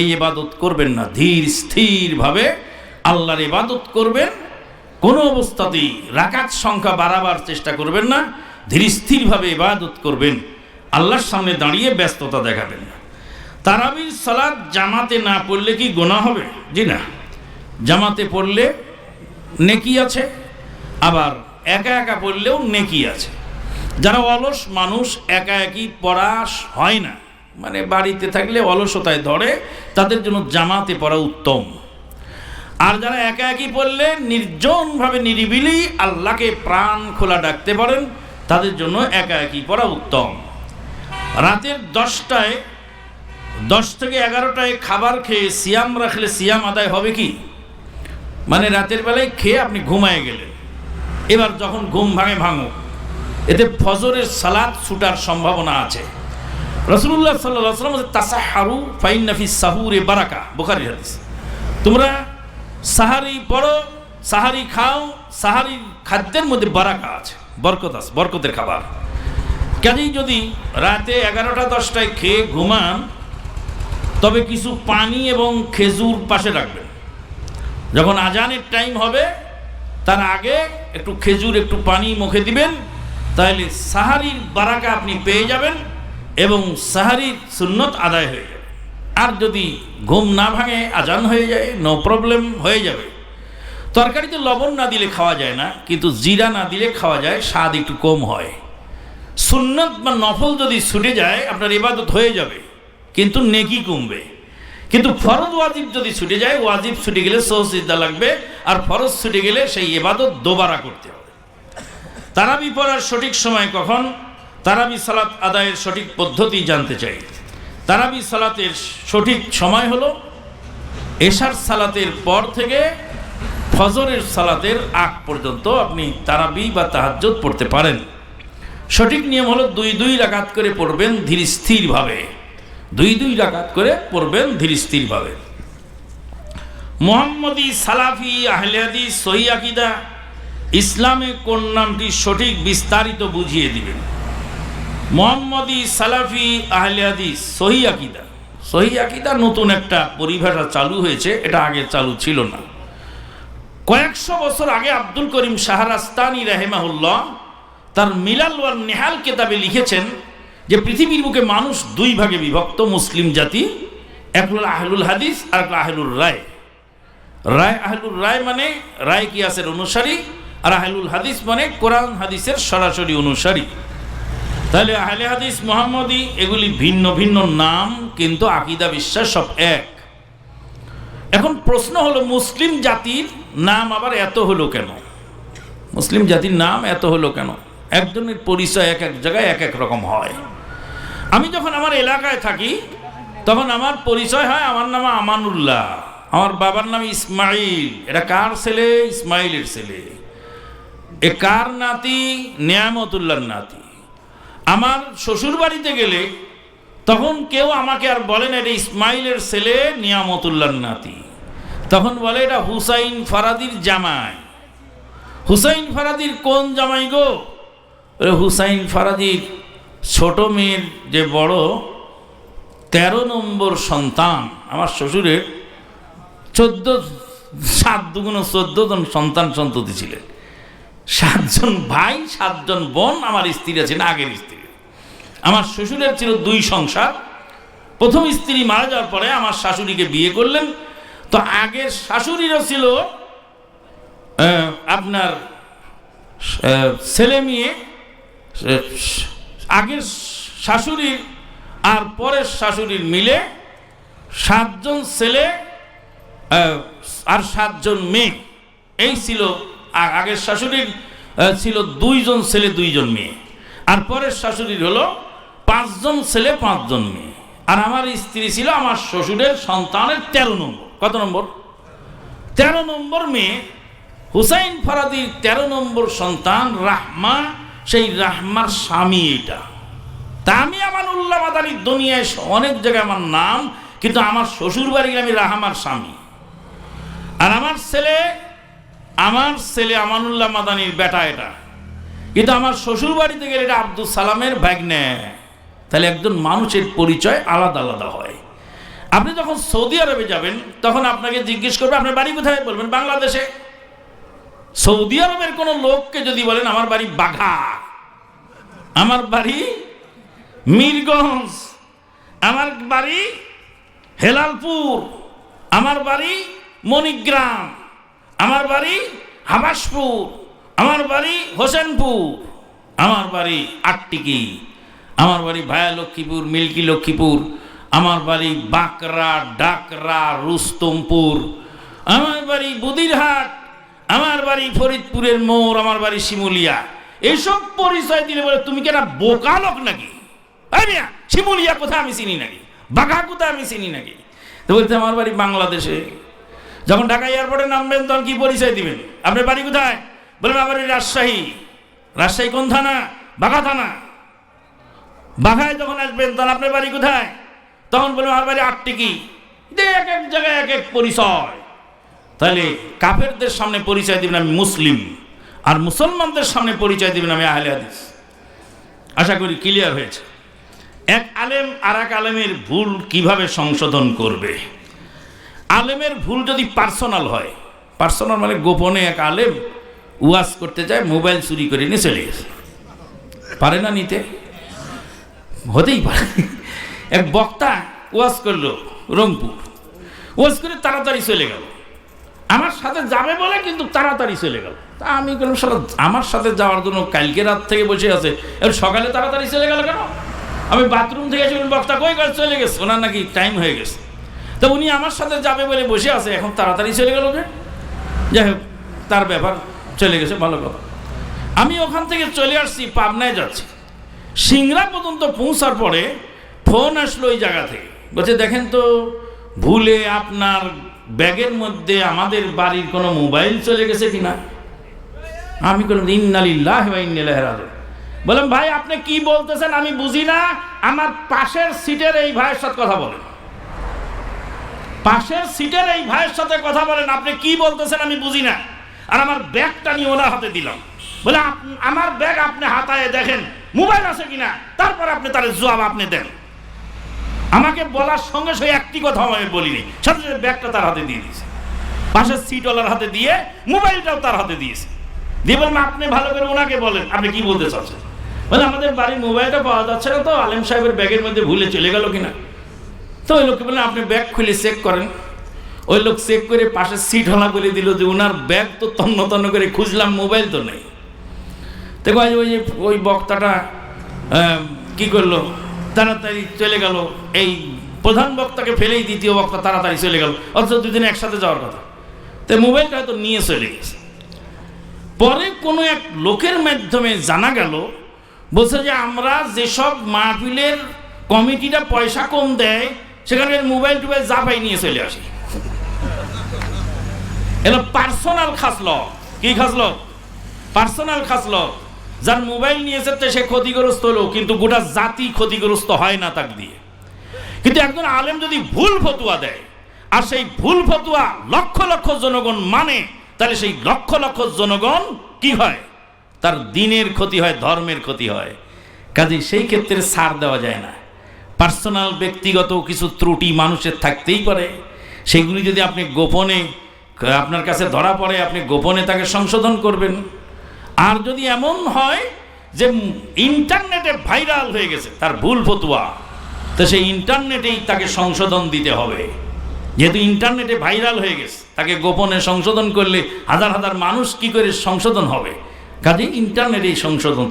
এই ইবাদত করবেন না। ধীর, স্থিরভাবে আল্লাহর ইবাদত করবেন। কোনো অবস্থাতেই রাকাত সংখ্যা বাড়াবার চেষ্টা করবেন না। ধীর, স্থিরভাবে ইবাদত করবেন। আল্লাহর সামনে দাঁড়িয়ে ব্যস্ততা দেখাবেন না। তারাবির সালাদ জামাতে না পড়লে কি গোনা হবে? জি না। জামাতে পড়লে নেকি আছে, আবার একা একা পড়লেও নেকি আছে। যারা অলস মানুষ একা একই পড়া হয় না। মানে বাড়িতে থাকলে অলসতায় ধরে, তাদের জন্য জামাতে পড়া উত্তম। আর যারা একা একই পড়লে নির্জনভাবে নিরিবিলি আল্লাহকে প্রাণ খোলা ডাকতে পারেন, তাদের জন্য একা একই পড়া উত্তম। রাতের দশটায়, দশ থেকে এগারোটায় খাবার খেয়ে সিয়াম রাখলে সিয়াম আদায় হবে কি? মানে রাতের বেলায় খেয়ে আপনি ঘুমায় গেলেন। এবার যখন ঘুম ভাঙে ভাঙো এতে ফজরের সালাদ ছুটার সম্ভাবনা আছে। রসুল্লাহ সাল্লাহ সাল্লাম তাসাহারু ফাইন নাফিস সাহুরে বারাকা। বোখারি হাদিস। তোমরা সাহারি পড়ো, সাহারি খাও, সাহারি খাদ্যের মধ্যে বারাকা আছে, বরকত আছে, বরকতের খাবার। কাজেই যদি রাতে এগারোটা, দশটায় খেয়ে ঘুমান, তবে কিছু পানি এবং খেজুর পাশে রাখবেন। যখন আজানের টাইম হবে, তার আগে একটু খেজুর, একটু পানি মুখে দিবেন, তাহলে সাহারির বারাকা আপনি পেয়ে যাবেন। এবং সাহারির সুন্নত আদায় হয়ে যাবে। আর যদি ঘুম না ভাঙে, আজান হয়ে যায় নো প্রবলেম হয়ে যাবে। তরকারিতে লবণ না দিলে খাওয়া যায় না, কিন্তু জিরা না দিলে খাওয়া যায়, স্বাদ একটু কম হয়। সুন্নত বা নফল যদি ছুটে যায়, আপনার ইবাদত হয়ে যাবে, কিন্তু নেকি কমবে। কিন্তু ফরজ ওয়াজিব যদি ছুটে যায়, ওয়াজিব ছুটে গেলে সহসিদ্ধা লাগবে, আর ফরজ ছুটে গেলে সেই ইবাদত দোবারা করতে হবে। তারাবি পড়ার সঠিক সময় কখন? তারাবি সালাত আদায়ের সঠিক পদ্ধতি জানতে চাই। তারাবি সালাতের সঠিক সময় হলো এশার সালাতের পর থেকে ফজরের সালাতের আগ পর্যন্ত আপনি তারাবি বা তাহাজ্জুদ পড়তে পারেন। সঠিক নিয়ম হলো দুই দুই রাকাত করে পড়বেন ধীর স্থিরভাবে। দুই দুই রাকাত করে পড়বেন ধীর স্থিরভাবে। মোহাম্মদী সালাফি আহলেহাদি সহি আকিদা, ইসলামে কোন নামটি সঠিক বিস্তারিত বুঝিয়ে দিবেন। মোহাম্মদী সালাফি আহলেহাদি সহি আকিদা। সহি আকিদা নতুন একটা পরিভাষা চালু হয়েছে, এটা আগে চালু ছিল না। কয়েকশো বছর আগে আব্দুল করিম শাহরাস্তানি রাহেমাহুল্লাহ তার মিলাল ওয়ার নেহাল কেতাবে লিখেছেন যে, পৃথিবীর বুকে মানুষ দুই ভাগে বিভক্ত, মুসলিম জাতি, এক হল আহলুল হাদিস আর আহলুল রায়। রায় আহলুল রায় মানে রায় কিয়াসের অনুসারী আর আহলুল হাদিস মানে কোরআন হাদিসের সরাসরি অনুসারী। তাহলে আহলে হাদিস মোহাম্মদী, এগুলি ভিন্ন ভিন্ন নাম, কিন্তু আকিদা বিশ্বাস সব এক। এখন প্রশ্ন হলো, মুসলিম জাতির নাম আবার এত হলো কেন? মুসলিম জাতির নাম এত হলো কেন? একজনের পরিচয় এক এক জায়গায় এক এক রকম হয়। আমি যখন আমার এলাকায় থাকি, তখন আমার পরিচয় হয় আমার নাম আমানুল্লাহ, আমার বাবার নাম ইসমাইল। এটা কার ছেলে? ইসমাইলের ছেলে। এ কার নাতি? নিয়ামতুল্লাহর নাতি। আমার শ্বশুর বাড়িতে গেলে তখন কেউ আমাকে আর বলে না, এটা ইসমাইলের ছেলে নিয়ামতুল্লার নাতি। তখন বলে, এটা হুসাইন ফারাদির জামাই। হুসাইন ফারাদির কোন জামাই গো? হুসাইন ফারাদির ছোট মেয়ের যে বড় তেরো নম্বর সন্তান, আমার শ্বশুরের চোদ্দ, সাত দুগুণ চোদ্দ জন সন্তান সন্ততি ছিলেন। সাতজন ভাই, সাতজন বোন আমার স্ত্রী আছেন, আগের স্ত্রী। আমার শ্বশুরের ছিল দুই সংসার। প্রথম স্ত্রী মারা যাওয়ার পরে আমার শাশুড়িকে বিয়ে করলেন। তো আগের শাশুড়িরও ছিল আপনার ছেলে মেয়ে আগের শাশুড়ির আর পরের শাশুড়ির মিলে সাতজন ছেলে আর সাতজন মেয়ে। এই ছিল আগের শাশুড়ির ছিল দুইজন ছেলে, দুইজন মেয়ে। আর পরের শাশুড়ির হলো পাঁচজন ছেলে, পাঁচজন মেয়ে। আর আমার স্ত্রী ছিল আমার শ্বশুরের সন্তানের তেরো নম্বর। কত নম্বর? তেরো নম্বর মেয়ে। হুসাইন ফরাদির তেরো নম্বর সন্তান, রাহমা, সেই রাহমার স্বামী এটা তা আমি আমার আমানুল্লাহ মাদানির দুনিয়ায় অনেক জায়গায় আমার নাম, কিন্তু আমার শ্বশুর বাড়ি আমি রাহমার স্বামী। আর আমার ছেলে আমার ছেলে আমানুল্লাহ মাদানির বেটা এটা। কিন্তু আমার শ্বশুর বাড়িতে গেলে এটা আব্দুল সালামের ব্যাগনে তাহলে একজন মানুষের পরিচয় আলাদা আলাদা হয়। আপনি যখন সৌদি আরবে যাবেন, তখন আপনাকে জিজ্ঞেস করবে, আপনার বাড়ি কোথায়? বলবেন, বাংলাদেশে। সৌদি আরবের কোনো লোককে যদি বলেন, আমার বাড়ি বাঘা, আমার বাড়ি মিরগঞ্জ, আমার বাড়ি হেলালপুর, আমার বাড়ি মণিগ্রাম, আমার বাড়ি হাবাসপুর, আমার বাড়ি হোসেনপুর, আমার বাড়ি আটটিকি। আমার বাড়ি ভায়া লক্ষ্মীপুর, মিল্কি লক্ষ্মীপুর, আমার বাড়ি বাঁকড়া ডাকরা রুস্তমপুর, আমার বাড়ি বুদিরহাট, আমার বাড়ি ফরিদপুরের মোড়, আমার বাড়ি শিমুলিয়া। এসব পরিচয় দিলে বলে, তুমি কি একটা বোকা লোক নাকি? শিমুলিয়া কোথায় আমি চিনি নাকি? বাঘা কোথায় আমি চিনি নাকি? তো বলতে আমার বাড়ি বাংলাদেশে। যখন ঢাকা এয়ারপোর্টে নামবেন, তখন কি পরিচয় দিবেন? আপনার বাড়ি কোথায়? বলবেন, আমার বাড়ি রাজশাহী। রাজশাহী কোন থানা? বাঘা থানা। বাঘায় যখন আসবেন, তখন আপনার বাড়ি কোথায়? তখন বলবেন, আমার বাড়ি আটটিকি এক এক জায়গায় এক এক পরিচয়। তাহলে কাফেরদের সামনে পরিচয় দিবেন আমি মুসলিম, আর মুসলমানদের সামনে পরিচয় দিবেন আমি আহলে হাদিস। আশা করি ক্লিয়ার হয়েছে। এক আলেম আর এক আলেমের ভুল কীভাবে সংশোধন করবে? আলেমের ভুল যদি পার্সোনাল হয়, পার্সোনাল মানে গোপনে এক আলেম ওয়াজ করতে যায়, মোবাইল চুরি করে নিয়ে চলে গেছে। পারে না নিতে? হতেই পারে। এক বক্তা ওয়াজ করল রংপুর। ওয়াজ করে তাড়াতাড়ি চলে গেল। আমার সাথে যাবে বলে কিন্তু তাড়াতাড়ি চলে গেল। তা আমি বললাম সারা আমার সাথে যাওয়ার জন্য কালকে রাত থেকে বসে আছে। এবার সকালে তাড়াতাড়ি চলে গেল কেন? আমি বাথরুম থেকে এসে বক্তা কই গেল? চলে গেছে। ওনার নাকি টাইম হয়ে গেছে। তো উনি আমার সাথে যাবে বলে বসে আছে। এখন তাড়াতাড়ি চলে গেল যে। যাই হোক, তার ব্যাপার চলে গেছে, ভালো কথা। আমি ওখান থেকে চলে আসছি, পাবনায় যাচ্ছি। সিংড়া পর্যন্ত পৌঁছার পরে ফোন আসলো ওই জায়গা থেকে বলছে, দেখেন তো, ভুলে আপনার ব্যাগের মধ্যে আমাদের বাড়ির কোনো মোবাইল চলে গেছে কিনা? আমি বললাম ইন্নালিল্লাহ ওয়া ইন্না ইলাইহি রাজিউন। বললাম, ভাই, আপনি কি বলতেছেন আমি বুঝি না, আমার পাশের সিটের এই ভাইয়ের সাথে কথা বলেন। পাশের সিটের এই ভাইয়ের সাথে কথা বলেন, আপনি কি বলতেছেন আমি বুঝি না। আর আমার ব্যাগটা নিয়ে ওনার হাতে দিলাম। বলে আমার ব্যাগ আপনি হাতায় দেখেন মোবাইল আছে কিনা? তারপর আপনি তার জবাব আপনি দেন। আমাকে বলার সঙ্গে সঙ্গে একটি কথা আমি বলিনি। সাথে সাথে ব্যাগটা তার হাতে দিয়ে দিয়েছে। পাশের সিটওয়ালার হাতে দিয়ে মোবাইলটাও তার হাতে দিয়েছে। দিয়ে বললাম, আপনি ভালো করে ওনাকে বলেন, আপনি কি বলতে চাচ্ছেন? বলে, আমাদের বাড়ির মোবাইলটা পাওয়া যাচ্ছে না তো, আলেম সাহেবের ব্যাগের মধ্যে ভুলে চলে গেল কিনা? তো ওই লোককে বললেন আপনি ব্যাগ খুলে চেক করেন। ওই লোক চেক করে পাশের সিট হলা বলে দিল যে, ওনার ব্যাগ তো তন্ন তন্ন করে খুঁজলাম, মোবাইল তো নেই। যে ওই যে ওই বক্তাটা কি করল? তাড়াতাড়ি চলে গেল। এই প্রধান বক্তাকে ফেলেই দ্বিতীয় বক্তা তাড়াতাড়ি চলে গেল। অথচ দুদিন একসাথে যাওয়ার কথা। তো মোবাইলটা হয়তো নিয়ে চলে গেছে। পরে কোনো এক লোকের মাধ্যমে জানা গেল, বলছে যে আমরা যেসব মাহফিলের কমিটিটা পয়সা কম দেয়, সেখানে মোবাইল টুবাইল যা পাই নিয়ে চলে আসি। এটা পার্সোনাল খাসল। কি খাসল? পার্সোনাল খাসল। যার মোবাইল নিয়েছে সে ক্ষতিগ্রস্ত হলো কিন্তু গোটা জাতি ক্ষতিগ্রস্ত হয় না তাক দিয়ে। কিন্তু একজন আলেম যদি ভুল ফতুয়া দেয়, আর সেই ভুল ফতুয়া লক্ষ লক্ষ জনগণ মানে তাহলে সেই লক্ষ লক্ষ জনগণ কি হয়? তার দিনের ক্ষতি হয়, ধর্মের ক্ষতি হয়। কাজে সেই ক্ষেত্রে ছাড় দেওয়া যায় না। পার্সোনাল, ব্যক্তিগত কিছু ত্রুটি মানুষের থাকতেই পারে। সেগুলি যদি আপনি গোপনে, আপনার কাছে ধরা পড়ে, আপনি গোপনে তাকে সংশোধন করবেন। আর যদি এমন হয় যে ইন্টারনেটে ভাইরাল হয়ে গেছে, তার ভুল ফতুয়া, তো সেই ইন্টারনেটেই তাকে সংশোধন দিতে হবে। যেহেতু ইন্টারনেটে ভাইরাল হয়ে গেছে, তাকে গোপনে সংশোধন করলে হাজার হাজার মানুষ কি করে সংশোধন হবে? কাজে ইন্টারনেটেই সংশোধন।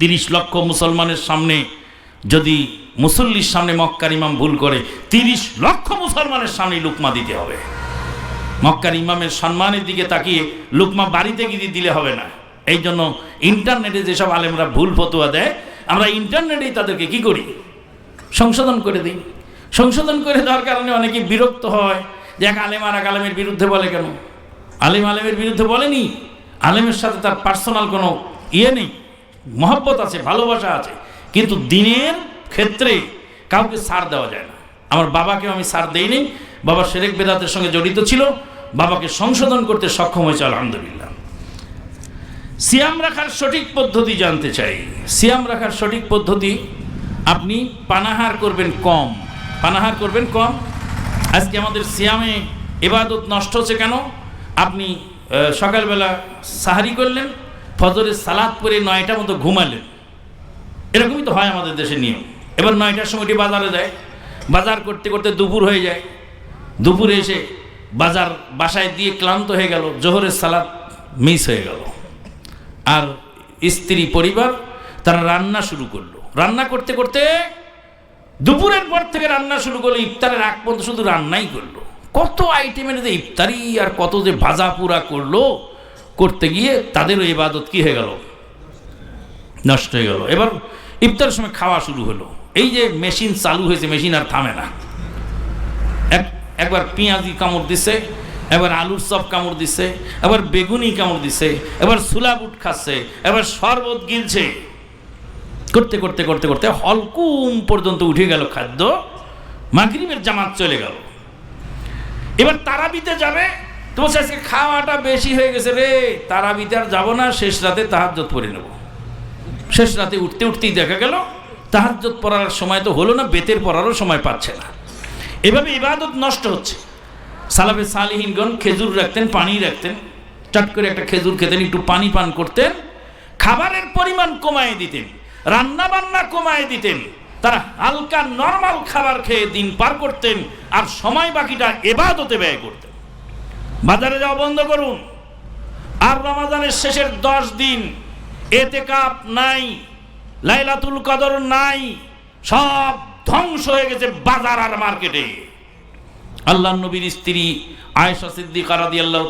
তিরিশ লক্ষ মুসলমানের সামনে, যদি মুসল্লির সামনে মক্কার ইমাম ভুল করে, তিরিশ লক্ষ মুসলমানের সামনে লুকমা দিতে হবে। মক্কার ইমামের সম্মানের দিকে তাকিয়ে লুকমা বাড়িতে গিয়ে দিলে হবে না। এই জন্য ইন্টারনেটে যেসব আলেমরা ভুল ফতুয়া দেয়, আমরা ইন্টারনেটেই তাদেরকে কি করি? সংশোধন করে দিই। সংশোধন করে দেওয়ার কারণে অনেকে বিরক্ত হয় যে এক আলেম আর এক আলেমের বিরুদ্ধে বলে কেন? আলেম আলেমের বিরুদ্ধে বলেনি। আলেমের সাথে তার পার্সোনাল কোনো ইয়ে নেই। মহব্বত আছে, ভালোবাসা আছে। কিন্তু দিনের ক্ষেত্রে কাউকে সার দেওয়া যায় না। আমার বাবাকেও আমি সার দেইনি। বাবা শেরেক বেদাতের সঙ্গে জড়িত ছিল। বাবাকে সংশোধন করতে সক্ষম হয়েছে, আলহামদুলিল্লাহ। সিয়াম রাখার সঠিক পদ্ধতি জানতে চাই। সিয়াম রাখার সঠিক পদ্ধতি, আপনি পানাহার করবেন কম। পানাহার করবেন কম। আজকে আমাদের সিয়ামে এবাদত নষ্ট হচ্ছে কেন? আপনি সকালবেলা সাহারি করলেন, ফজরের সালাদ পরে নয়টা মতো ঘুমালেন। এরকমই তো হয় আমাদের দেশে নিয়ম। এবার নয়টার সময়টি বাজারে যায়। বাজার করতে করতে দুপুর হয়ে যায়। দুপুরে এসে বাজার বাসায় দিয়ে ক্লান্ত হয়ে গেল। জোহরের সালাদ মিস হয়ে গেল। আর স্ত্রী পরিবার, তারা রান্না শুরু করল। রান্না করতে করতে দুপুরের পর থেকে রান্না শুরু করল, ইফতারের আগ পর্যন্ত শুধু রান্নাই করল। কত আইটেমের যে ইফতারি আর কত যে ভাজা পুরা করল, করতে গিয়ে তাদেরও ইবাদত কি হয়ে গেল? নষ্ট হয়ে গেল। এবার ইফতারের সময় খাওয়া শুরু হলো। এই যে মেশিন চালু হয়েছে, মেশিন আর থামে না। এক, একবার পেঁয়াজি কামড় দিছে এবার আলুর চপ কামড় দিছে, এবার বেগুনি কামড় দিছে, এবার সুলাবুট খাচ্ছে, এবার শরবত গিলছে। করতে করতে করতে করতে হলকুম পর্যন্ত উঠে গেল খাদ্য, মাগরিবের জামাত চলে গেল। এবার তারাবিতে যাবে তো বলছে আজকে খাওয়াটা বেশি হয়ে গেছে রে, তারাবিতে আর যাব না, শেষ রাতে তাহাজ্জত পড়ে নেব। শেষ রাতে উঠতে, উঠতেই দেখা গেল তাহাজ্জত পড়ার সময় তো হলো না, বেতের পড়ারও সময় পাচ্ছে না। এভাবে ইবাদত নষ্ট হচ্ছে। সালাফে সালিহীনগণ খেজুর রাখতেন, পানি রাখতেন, চট করে একটা খেজুর খেতেন, একটু পানি পান করতেন, খাবারের পরিমাণ কমায় দিতেন রান্না বান্না কমায় দিতেন, তারা হালকা নর্মাল খাবার খেয়ে দিন পার করতেন আর সময় বাকিটা এবাদতে ব্যয় করতেন। বাজারে যাওয়া বন্ধ করুন। আর রমাজানের শেষের দশ দিন এতে কাপ নাই, লাইলাতুল কদর নাই, সব ধ্বংস হয়ে গেছে বাজার আর মার্কেটে। আল্লাহ নবীর স্ত্রী আয়েশা সিদ্দিকা রাদিয়াল্লাহু তাআলা